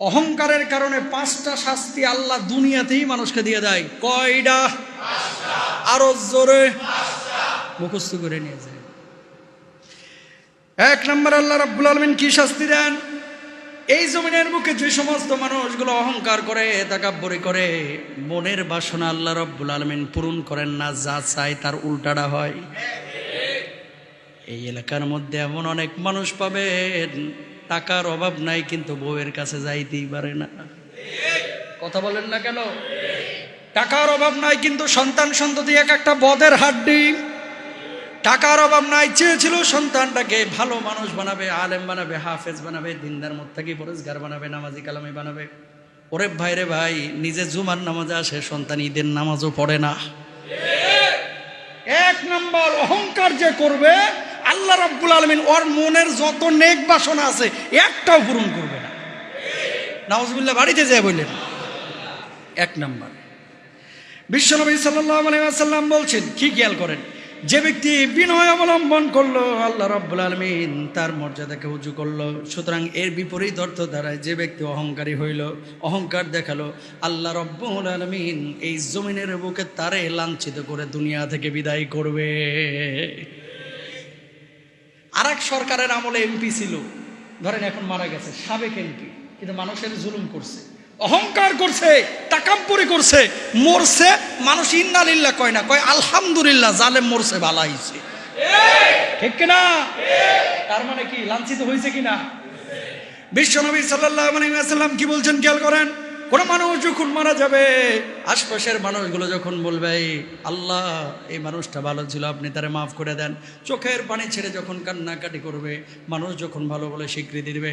অহংকারের কারণে পাঁচটা শাস্তি আল্লাহ দুনিয়াতেই মানুষকে দিয়ে দেয়। কয়টা? আরও জোরে। মুখস্থ করে নিয়ে যায়। এক নম্বর, আল্লাহ রাব্বুল আলমিন কি শাস্তি দেন? এই জমিনের মুখে যে সমস্ত মানুষগুলো অহংকার করে, তাকাব্বরি করে, মনের বাসনা আল্লাহ রব্বুল আলমিন পূরণ করেন না, যা চায় তার উল্টাটা হয়। এই এলাকার মধ্যে এমন অনেক মানুষ পাবেন টাকার অভাব নাই, কিন্তু বউয়ের কাছে যাইতেই পারে না। কথা বলেন না কেন? টাকার অভাব নাই, কিন্তু সন্তান সন্ততি এক একটা বদের হাড্ডি। টাকার অভাব নাই, চেয়েছিল সন্তানটাকে ভালো মানুষ বানাবে, আলেম বানাবে, হাফেজ বানাবে, দিনদার মোত্তাকি পরিষ্কার বানাবে, নামাজি কালামি বানাবে। ওরে ভাই রে ভাই, নিজে জুমার নামাজে আসে, সন্তান ঈদের নামাজও পড়ে না। এক নম্বর অহংকার যে করবে আল্লাহ রাব্বুল আলমিন ওর মনের যত নেক বাসনা আছে, একটাও পূরণ করবে না। নাউজুবিল্লাহ, বাড়িতে যায় বললেন। এক নম্বর। বিশ্বনবী আলাইসাল্লাম বলছেন, কি খেয়াল করেন? যে ব্যক্তি বিনয় অবলম্বন করল, আল্লাহ রব্বুল আলমিন তার মর্যাদাকে উঁচু করল। সুতরাং এর বিপরীত অর্থ দ্বারায় যে ব্যক্তি অহংকারী হইল, অহংকার দেখাল, আল্লাহ রব্বুল আলমিন এই জমিনের বুকে তারে লাঞ্ছিত করে দুনিয়া থেকে বিদায় করবে। আর সরকারের আমলে এমপি ছিল। ধরেন এখন মারা গেছে, সাবেক এমপি, কিন্তু মানুষের জুলুম করছে, অহংকার করছে, টাকাম্পুরি করছে, মরছে, মানুষ ইন্নালিল্লাহ কয় না, কয় আলহামদুলিল্লাহ, জালেম মরছে, ভালো হয়েছে। ঠিক কিনা? তার মানে কি, লাঞ্ছিত হয়েছে কিনা? বিশ্বনবী সাল্লাহ আলাইসাল্লাম কি বলছেন, খেয়াল করেন? কোন মানুষ যখন মারা যাবে, আশপাশের মানুষগুলো যখন বলবে আল্লাহ, এই মানুষটা ভালো ছিল, আপনি তারে মাফ করে দেন। চোখের পানি ছেড়ে যখন কান্নাকাটি করবে, মানুষ যখন ভালো বলে স্বীকৃতি দিবে,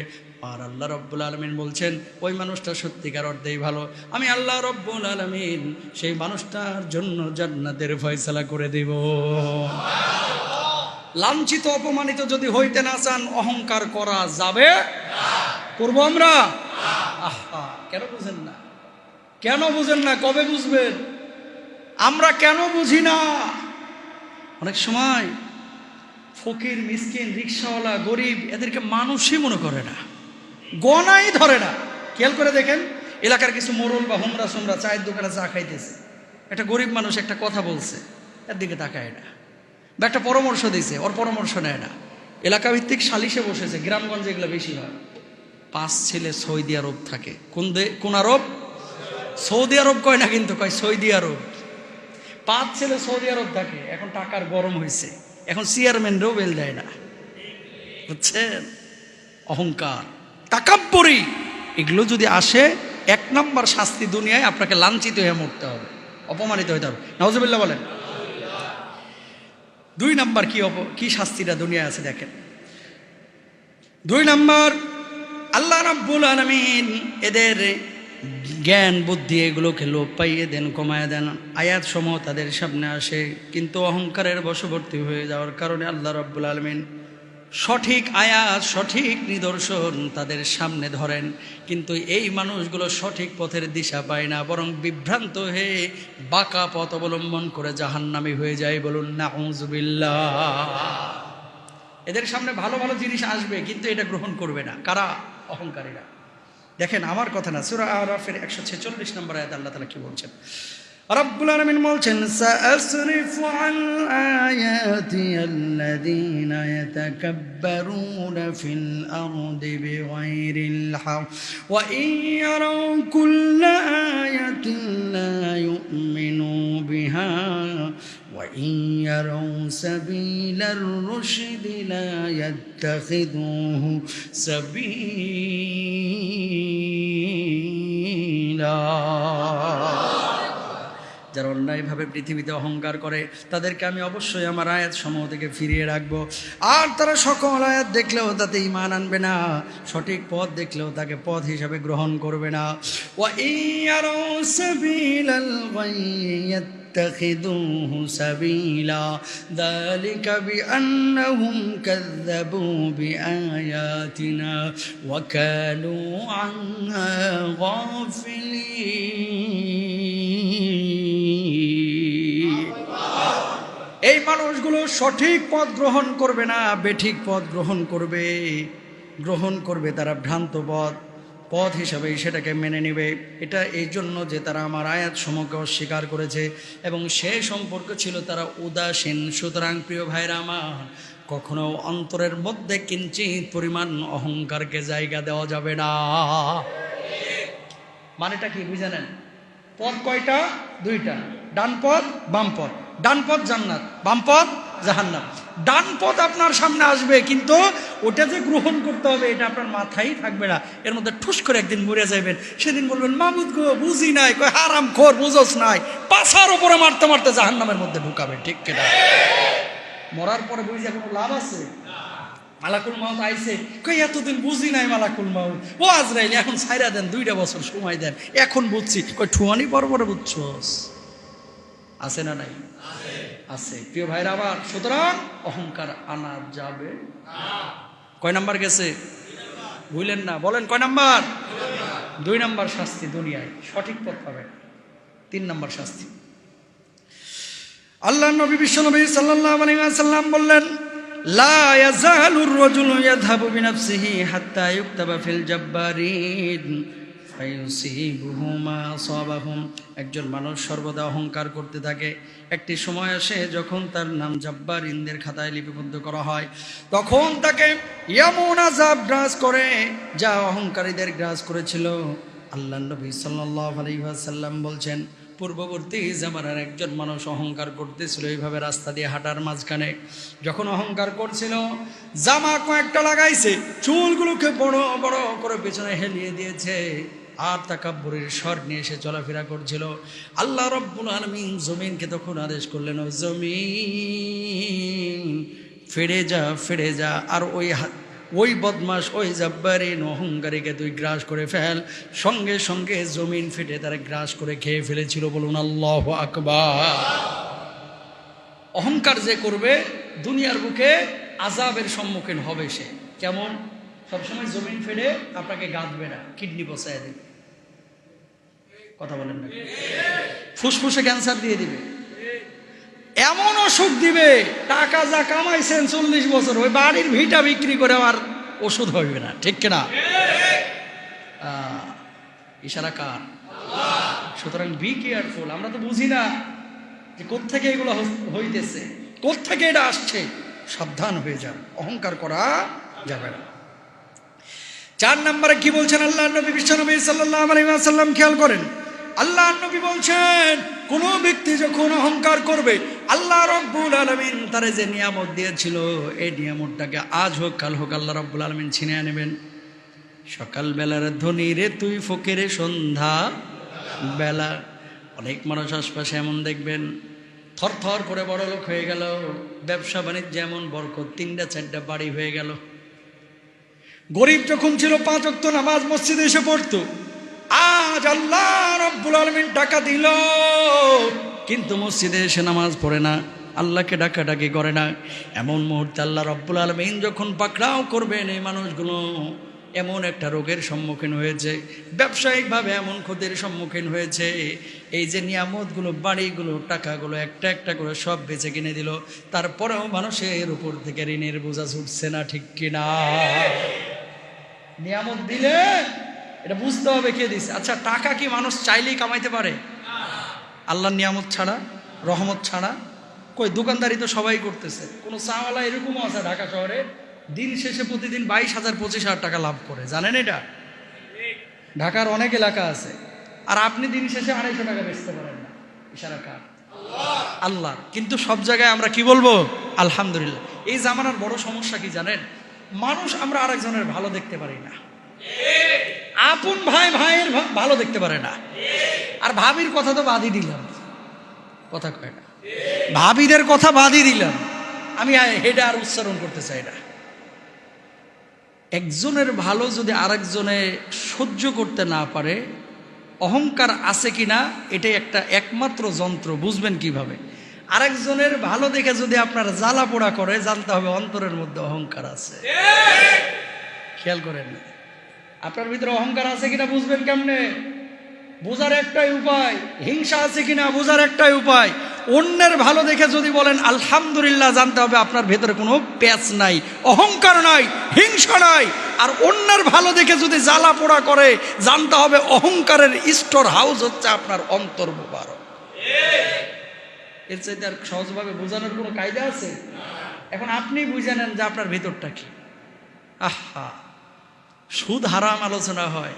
আর আল্লাহ রব্বুল আলমিন বলছেন, ওই মানুষটা সত্যিকার অর্ধেই ভালো। আমি আল্লাহ রব্বুল আলমিন সেই মানুষটার জন্য জান্নাতের ফয়সালা করে দেব। লাঞ্ছিত, অপমানিত যদি হইতে না চান, অহংকার করা যাবে করব আমরা? আহা, কেন বুঝেন কেন বুঝেন না? কবে বুঝবেন? আমরা কেন বুঝি না? অনেক সময় ফকির, মিসকিন, রিক্সাওয়ালা, গরিব, এদেরকে মানুষই মনে করে না। গনাই ধরে না। খেয়াল করে দেখেন, এলাকার কিছু মোরল বা হুমরা সুমরা চায়ের দোকানে চা খাইতেছে। একটা গরিব মানুষ একটা কথা বলছে, এর দিকে তাকায় না। বা একটা পরামর্শ দিয়েছে ওর পরামর্শ নেয় না। এলাকা ভিত্তিক সালিশে বসেছে, গ্রামগঞ্জে এগুলো বেশি হয়। পাঁচ ছেলে সৌদি আরব থাকে। কোন দে কোন আরব? সৌদি আরব কয় না কিন্তু কয় সৌদি আরব। পাঁচ ছেলে সৌদি আরব থাকে এখন টাকার গরম হয়েছে এখন চেয়ারম্যানরাও বেল দেয় না। বুঝছেন? অহংকার। টাকাব্বরি এগুলো যদি আসে, এক নম্বর শাস্তি দুনিয়ায় আপনাকে লাঞ্ছিত হয়ে মরতে হবে, অপমানিত হতে হবে। নওয়াজবিল্লা বলেন। দুই নাম্বার কি অপ, কি শাস্তিটা দুনিয়ায় আছে দেখেন। দুই নাম্বার, আল্লাহ রাব্বুল আলমিন এদের জ্ঞান, বুদ্ধি এগুলোকে লোপ পাইয়ে দেন, কমায় দেন। আয়াত সমূহ তাদের সামনে আসে, কিন্তু অহংকারের বশবর্তী হয়ে যাওয়ার কারণে আল্লাহ রাব্বুল আলমিন সঠিক আয়াত, সঠিক নিদর্শন তাদের সামনে ধরেন। কিন্তু এই মানুষগুলো সঠিক পথের দিশা পায় না, বরং বিভ্রান্ত হয়ে বাঁকা পথ অবলম্বন করে জাহান্নামি হয়ে যায় বলুন না এদের সামনে ভালো ভালো জিনিস আসবে, কিন্তু এটা গ্রহণ করবে না। কারা? অহংকারীরা। দেখেন আমার কথা না সুরা আরাফের একশো ছেচল্লিশ নম্বর আয়াত আল্লাহ তালা কি বলছেন রব্বুল আলমিন বলছেন سأصرف عن آياتي الذين يتكبرون في الأرض بغير الحق وإن يروا كل آية لا يؤمنوا بها وإن يروا سبيل الرشد لا يتخذوه سبيلا যারা অন্যায়ভাবে পৃথিবীতে অহংকার করে তাদেরকে আমি অবশ্যই আমার আয়াত সমূহ থেকে ফিরিয়ে রাখবো আর তারা সকল আয়াত দেখলেও তাতে ইমান আনবে না সঠিক পথ দেখলেও তাকে পথ হিসাবে গ্রহণ করবে না ওয়া ইয়ারু সাবিলাল গাইয়াত يتخذوه سبيلا ذلك بأنهم كذبوا بآياتنا وكانوا عنها غافلين এই মানুষগুলো সঠিক পথ গ্রহণ করবে না বেঠিক পথ গ্রহণ করবে গ্রহণ করবে তারা ভ্রান্ত পথ পথ হিসাবে সেটাকে মেনে নেবে। এটা এই জন্য যে তারা আমার আয়াত সমকে অস্বীকার করেছে এবং সে সম্পর্ক ছিল তারা উদাসীন। সুতরাং প্রিয় ভাইরা আমার, কখনো অন্তরের মধ্যে কিঞ্চিত পরিমাণ অহংকারকে জায়গা দেওয়া যাবে না। মানেটা কি বুঝে নেন পথ কয়টা? দুইটা। ডান পথ, বাম পথ। ডান পথ জান্নাত, বাম পথ জাহান্নাম। ডান পথ আপনার সামনে আসবে, কিন্তু ওটা যে গ্রহণ করতে হবে, এটা আপনার মাথায় থাকবে না। এর মধ্যে ঠুস করে একদিন মরে যাবেন সেদিন বলবেন, মামুদ গো, বুঝি নাই। কয়, হারাম খোর, বুঝোস নাই। পাশার ওপরে মারতে মারতে জাহান্নামের মধ্যে ঢুকাবে, ঠিক কিনা? মরার পরে বুঝে কোনো লাভ আছে? মালাকুল মাউত আইছে কই এতদিন বুঝি নাই মালাকুল মাউত। ও আজরাইল, এখন ছাইরা দেন, দুইটা বছর সময় দেন। এখন বুঝছি। কই ঠুয়ানি পর পরে বুঝছস। আছে না নাই? আছে। প্রিয় ভাইরা আবার সুতরাং অহংকার আনা যাবে। কয় নাম্বার গেছে? বুঝলেন না। বলেন, কয় নাম্বার? দুই নাম্বার শাস্তি দুনিয়ায়। সঠিক পথ পাবেন। তিন নাম্বার শাস্তি। আল্লাহ নবী বিশ্বনবী সাল্লাল্লাহু আলাইহি ওয়াসাল্লাম বললেন, লা একজন মানুষ সর্বদা অহংকার করতে থাকে। একটি সময় আসে যখন তার নাম জাব্বারিনদের খাতায় লিপিবদ্ধ করা হয়। তখন তাকে এমন আযাব গ্রাস করে, যা অহংকারীদের গ্রাস করেছিল। আল্লাহ নবী সাল্লাল্লাহু আলাইহি ওয়াসাল্লাম বলছেন, পূর্ববর্তী জামানার একজন মানুষ অহংকার করতেছিল এইভাবে রাস্তা দিয়ে হাঁটার মাঝখানে। যখন অহংকার করছিল, জামা কয়েকটা লাগাইছে, চুলগুলোকে বড় বড় করে পেছনে হেলিয়ে দিয়েছে। আর তাকাব্বরের স্বর নিয়ে এসে চলাফেরা করছিল। আল্লাহ রব্বুল আলমিন জমিনকে তখন আদেশ করলেন ও জমিন, ফিরে যা ফিরে যা, আর ওই ওই বদমাস ওই জাব্বারিন অহংকারীকে তুই গ্রাস করে ফেল। সঙ্গে সঙ্গে জমিন ফেটে তারা গ্রাস করে খেয়ে ফেলেছিল বলুন, আল্লাহ আকবার। অহংকার যে করবে, দুনিয়ার বুকে আজাবের সম্মুখীন হবে সে। কেমন? সবসময় জমিন ফেলে আপনাকে গাঁদবে না, কিডনি বসায় দেবে। কথা বলেন না ফুসফুসে ক্যান্সার দিয়ে দিবে। এমন অসুখ দিবে, টাকা যা কামাইছেন চল্লিশ বছর, ওই বাড়ির ভিটা বিক্রি করে আর ওষুধ হইবে না, ঠিক কিনা? ইশারা কার? সুতরাং বি কেয়ারফুল আমরা তো বুঝি না যে কোত্থেকে এগুলো হইতেছে, কোত্থেকে এটা আসছে। সাবধান হয়ে যান, অহংকার করা যাবে না। চার নম্বরে কি বলছেন আল্লাহ নবী? বিশ্বনবী সাল্লাল্লাহু আলাইহি ওয়াসাল্লাম খেয়াল করেন। আল্লাহ নবী বলছেন, কোন ব্যক্তি যখন অহংকার করবে, আল্লাহ রব্বুল আলামিন তারে যে নিয়ামত দিয়েছিল, এই নিয়ামতটাকে আজ হোক, কাল হোক আল্লাহ রব্বুল আলামিন ছিনিয়ে নেবেন। সকালবেলার ধনী রে তুই ফকিরে সন্ধ্যা বেলা। অনেক মানুষ আশপাশে এমন দেখবেন থর থর করে বড় লোক হয়ে গেল ব্যবসা বাণিজ্য এমন বরকত, তিনটা চারটা বাড়ি হয়ে গেল। গরিব যখন ছিল পাঁচ অক্ত নামাজ মসজিদে এসে পড়তো। আজ আল্লাহ রব্বুল আলমিন টাকা দিল। কিন্তু মসজিদে এসে নামাজ পড়ে না, আল্লাহকে ডাকাডাকি করে না। এমন মুহূর্তে আল্লাহ রব্বুল আলমিন যখন পাকড়াও করবেন এই মানুষগুলো, এমন একটা রোগের সম্মুখীন হয়েছে, ব্যবসায়িকভাবে এমন ক্ষতির সম্মুখীন হয়েছে। এই যে নিয়ামতগুলো, বাড়িগুলো, টাকাগুলো একটা একটা করে সব বেচে কিনে দিল। তারপরেও মানুষের উপর থেকে ঋণের বোঝা ছুটছে না ঠিক কিনা? নিয়ামত দিলে এটা বুঝতে হবে কে দিছে। আচ্ছা টাকা কি মানুষ চাইলেই কামাইতে পারে? আল্লাহর নিয়ামত ছাড়া, রহমত ছাড়া। কই দোকানদারি তো সবাই করতেছে। কোনো চাওয়ালা এরকমও আছে ঢাকা শহরে, দিন শেষে প্রতিদিন বাইশ হাজার, পঁচিশ হাজার টাকা লাভ করে। জানেন এটা? ঢাকার অনেক এলাকা আছে। আর আপনি দিন শেষে আড়াইশো টাকা বেচতে পারেন না। ইশারা কার? আল্লাহ। কিন্তু সব জায়গায় আমরা কি বলব? আলহামদুলিল্লাহ। এই জামানার বড় সমস্যা কি জানেন? মানুষ আমরা আরেকজনের ভালো দেখতে পারি না। আপন ভাই, ভাইয়ের ভালো দেখতে পারে না। আর ভাবির কথা তো বাদই দিলাম। কথা কয় না। ভাবিদের কথা বাদই দিলাম। আমি হেডে আর উচ্চারণ করতে চাই না। একজনের ভালো যদি আরেকজনে সহ্য করতে না পারে, অহংকার আছে কিনা, এটাই একটা একমাত্র যন্ত্র। বুঝবেন কীভাবে? আরেকজনের ভালো দেখে যদি আপনার জ্বালা পোড়া করে জানতে হবে, অন্তরের মধ্যে অহংকার আছে। খেয়াল করেন না। আপনার ভিতরে অহংকার আছে কিনা বুঝবেন কেমনে? বোঝার একটাই উপায়, হিংসা আছে কিনা বোঝার একটাই উপায়। অন্যের ভালো দেখে যদি বলেন, আলহামদুলিল্লাহ, জানতে হবে আপনার ভেতরে কোনো প্যাচ নাই, অহংকার নাই, হিংসা নাই। আর অন্যের ভালো দেখে যদি জ্বালা পোড়া করে, জানতে হবে অহংকারের স্টোর হাউস হচ্ছে আপনার অন্তর মুবারক। এর চাইতে আর সহজভাবে বোঝানোর কোনো কায়দা আছে? এখন আপনি বুঝে নেন যে আপনার ভেতরটা কি। আহা, সুদ হারাম আলোচনা হয়,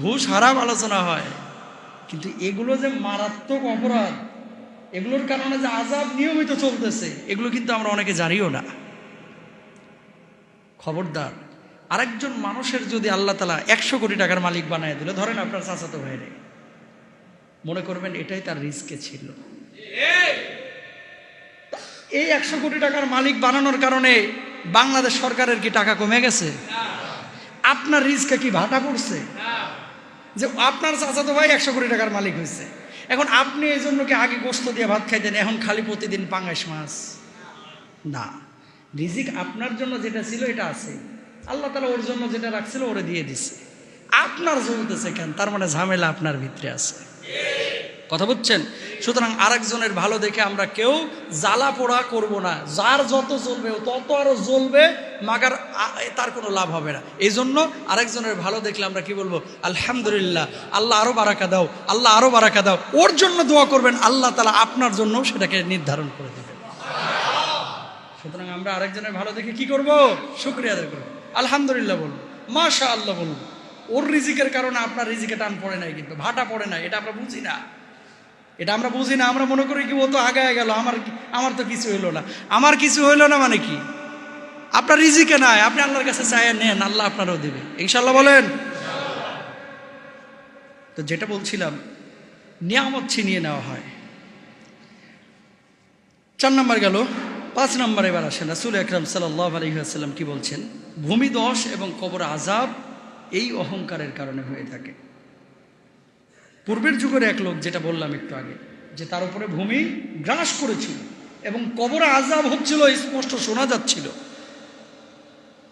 ঘুষ হারাম আলোচনা হয়, কিন্তু এগুলো যে মারাত্মক অপরাধ, এগুলোর কারণে যে আজাব নিয়মিত চলতেছে, এগুলো কিন্তু আমরা অনেকে জানিও না। খবরদার, আরেকজন মানুষের যদি আল্লাহ তালা একশো কোটি টাকার মালিক বানায় দিল, ধরেন আপনার চাচাতো ভাইরে, মনে করবেন এটাই তার রিস্কে ছিল। এই একশো কোটি টাকার মালিক বানানোর কারণে বাংলাদেশ সরকারের কি টাকা কমে গেছে? আপনার রিস্কে কি ভাটা পড়ছে? যে আপনার চাচাতো ভাই একশো কোটি টাকার মালিক হয়েছে। এখন আপনি এই জন্য কি আগে গোস্ত দিয়ে ভাত খাইতেন, এখন খালি প্রতিদিন পাঙ্গাস মাছ? না। রিজিক আপনার জন্য যেটা ছিল, এটা আছে। আল্লাহ তালা ওর জন্য যেটা রাখছিল, ওরে দিয়ে দিছে। আপনার চলতেছে কেন? তার মানে ঝামেলা আপনার ভিতরে আছে। কথা বুঝছেন? সুতরাং আরেকজনের ভালো দেখে আমরা কেউ জ্বালা পোড়া করব না। যার যত জ্বলবে, তত আরও জ্বলবে, মাগার তার কোনো লাভ হবে না। এই জন্য আরেকজনের ভালো দেখলে আমরা কি বলব? আলহামদুলিল্লাহ, আল্লাহ আরও বারাকা দাও, আল্লাহ আরও বারাকা দাও। ওর জন্য দোয়া করবেন, আল্লাহ তালা আপনার জন্য সেটাকে নির্ধারণ করে দেবেন সুতরাং আমরা আরেকজনের ভালো দেখে কি করব? শুক্রিয়া করব। আলহামদুলিল্লাহ বলব। মাশা আল্লাহ বলব। ওর রিজিকের কারণে আপনার রিজিকে টান পড়ে নাই কিন্তু, ভাটা পড়ে নাই, এটা আমরা বুঝি না। এটা আমরা বুঝি না, আমরা মনে করি কি, ও তো আগায় গেল, আমার আমার তো কিছু হইল না। আমার কিছু হইল না মানে কি? আপনার রিজিকে নাই, আপনি আল্লাহর কাছে চাইয়া নেন, আল্লাহ আপনারও দেবে। ইনশাল্লাহ বলেন। তো যেটা বলছিলাম, নিয়ামত ছিনিয়ে নেওয়া হয়। চার নম্বর গেল, পাঁচ নম্বর এবার আসেন, রাসুল আকরাম সাল্লাহ আলহিহাস্লাম কি বলছেন? ভূমিদশ এবং কবর আজাব এই অহংকারের কারণে হয়ে থাকে। পূর্বের যুগের এক লোক, যেটা বললাম একটু আগে, যে তার উপরে ভূমি গ্রাস করেছিল এবং কবরে আজাব হচ্ছিল স্পষ্ট শোনা যাচ্ছিল।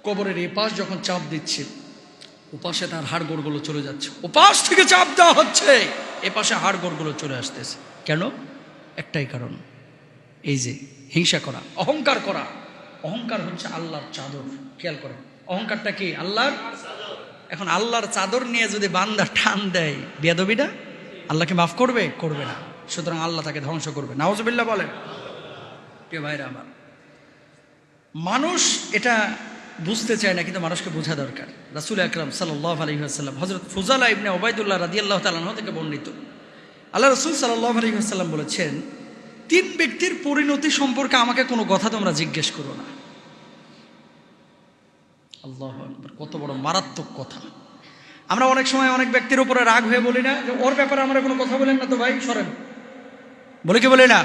কবরের এপাশ যখন চাপ দিচ্ছে, ওপাশে তার হাড় গোড়গুলো চলে যাচ্ছে। ওপাশ থেকে চাপ দেওয়া হচ্ছে, এপাশে হাড় গোড়গুলো চলে আসতেছে। কেন? একটাই কারণ, এই যে হিংসা করা, অহংকার করা। অহংকার হচ্ছে আল্লাহর চাদর, খেয়াল করেন। অহংকারটা কি? আল্লাহর? এখন আল্লাহর চাদর নিয়ে যদি বান্দা টান দেয় বেদবিটা আল্লাহকে মাফ করবে? করবে না। সুতরাং আল্লাহ তাকে ধ্বংস করবে। নাওজবিল্লা বলেন। প্রিয় ভাইরা আমার, মানুষ এটা বুঝতে চায় না, কিন্তু মানুষকে বোঝা দরকার। রাসুল আকরাম সাল্লাহ আলহিহাসাল্লাম হজরত ফুজালা ইবনে ওবায়দুল্লাহ রাদি আল্লাহ তালাহ থেকে বর্ণিত। আল্লাহ রসুল সাল্লাহ আলহিহাসাল্লাম বলেছেন, তিন ব্যক্তির পরিণতি সম্পর্কে আমাকে কোনো কথা তোমরা জিজ্ঞেস করো না। আল্লাহ কত বড় মারাত্মক কথা। আমরা অনেক সময় অনেক ব্যক্তির উপরে রাগ হয়ে বলি না, যে ওর ব্যাপারে আমরা কোনো কথা বলেন না তো ভাই, সরেন। বলে কি বলি না?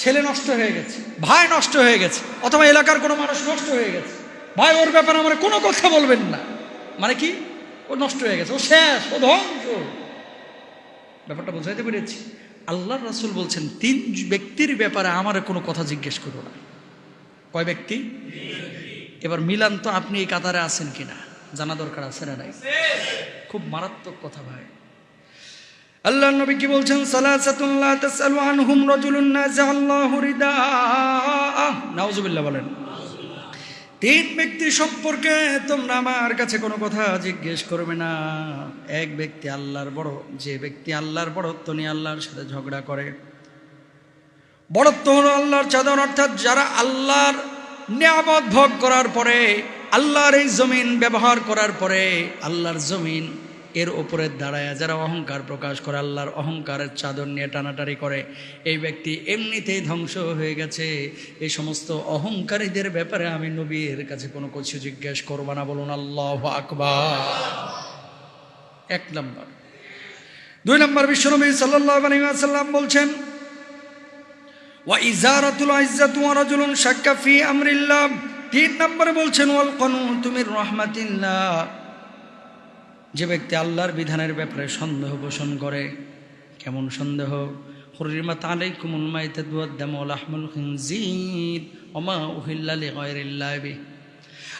ছেলে নষ্ট হয়ে গেছে, ভাই নষ্ট হয়ে গেছে, অথবা এলাকার কোনো মানুষ নষ্ট হয়ে গেছে। ভাই, ওর ব্যাপারে আমার কোনো কথা বলবেন না। মানে কি? ও নষ্ট হয়ে গেছে, ও শেষ, ও ধ্বংস। ব্যাপারটা বোঝাইতে পেরেছি। আল্লাহ রাসুল বলছেন, তিন ব্যক্তির ব্যাপারে আমার কোনো কথা জিজ্ঞেস করো না। কয় ব্যক্তি? এবার মিলান তো আপনি এই কাতারে আছেন কিনা? জানা দরকার আছে না নাই? খুব মারাত্মক কথা ভাই। আল্লাহ নবী কি বলছেন? সালাসাতুল্লাহ তাসালু আনহুম রাজুলুন নাযাল্লাহু রিদা। নাউজুবিল্লাহ বলেন। তিন ব্যক্তি সম্পর্কে তোমরা আমার কাছে কোনো কথা জিজ্ঞেস করবে না। এক ব্যক্তি আল্লাহর বড়, যে ব্যক্তি আল্লাহর বড়ত্ব নিয়ে আল্লাহর সাথে ঝগড়া করে। বড়ত্ব হলো আল্লাহর চাদর, অর্থাৎ যারা আল্লাহর নিয়ামত ভোগ করার পরে আল্লাহর এই জমিন ব্যবহার করার পরে আল্লাহর জমিন এর ওপরে দাঁড়ায় যারা অহংকার প্রকাশ করে, আল্লাহর অহংকারের চাদর নিয়ে টানাটারি করে, এই ব্যক্তি এমনিতেই ধ্বংস হয়ে গেছে। এই সমস্ত অহংকারীদের ব্যাপারে আমি নবীর কাছে কোনো কিছু জিজ্ঞেস করব না, বলুন আল্লাহ আকবার। এক নম্বর। দুই নম্বর, বিশ্বনবী সাল্লাহ আলাইসাল্লাম বলছেন, ওয়া ইজারাতুল ইজ্জাতু ওয়া রাজুলুন শাক্কা ফি আমরিল্লাহ। তিন নম্বরে বলছেন, ওয়াল কনু মির রাহমাতিল্লাহ। যে ব্যক্তি আল্লাহর বিধানের ব্যাপারে সন্দেহ পোষণ করে, কেমন সন্দেহ? হুরিমাত আলাইকুমুল মাইতাতু ওয়াদ দামু ওয়া লাহমুল খিনজির ওয়া মা উহিল্লা লিগায়রিল্লাহ বিহি।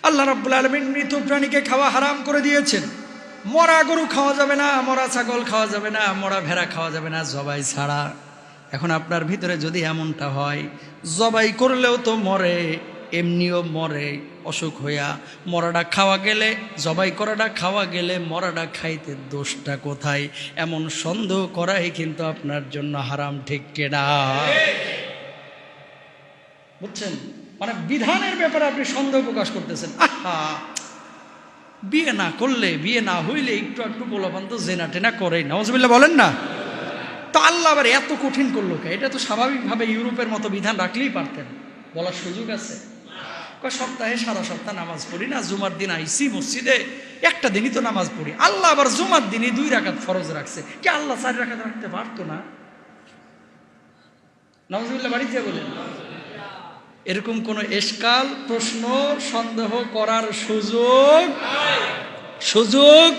আল্লাহ রাব্বুল আলামিন মৃত প্রাণীকে খাওয়া হারাম করে দিয়েছেন। মরা গরু খাওয়া যাবে না, মরা ছাগল খাওয়া যাবে না, মরা ভেড়া খাওয়া যাবে না, জবাই ছাড়া। এখন আপনার ভিতরে যদি এমনটা হয়, জবাই করলেও তো মরে। এমনিও মরে, অসুখ হইয়া মরাটা খাওয়া গেলে, জবাই করাটা খাওয়া গেলে মরাটা খাইতে দোষটা কোথায়? এমন সন্দেহ করাই কিন্তু আপনার জন্য হারাম, ঠিক কেনা বুঝছেন? মানে বিধানের ব্যাপারে আপনি সন্দেহ প্রকাশ করতেছেন। আহা! বিয়ে না করলে, বিয়ে না হইলে একটু একটু বলবান তো জেনা টেনা করেই নজবিল্লা বলেন না? তো আল্লাহ আবার এত কঠিন করল কে? এটা তো স্বাভাবিকভাবে ইউরোপের মতো বিধান রাখলেই পারতেন। বলার সুযোগ আছে। সপ্তাহে সারা সপ্তাহ নামাজ পড়ি না, জুমার দিন আইসি মসজিদে, একটা দিনই তো নামাজ পড়ি। আল্লাহ আবার জুমার দিনই দুই রাকাত ফরজ রাখছে। কি আল্লাহ চার রাকাত রাখতে পারতো না? নজরুল্লাহ বাড়িতে বলেন। এরকম কোনো এসকাল প্রশ্ন, সন্দেহ করার সুযোগ সুযোগ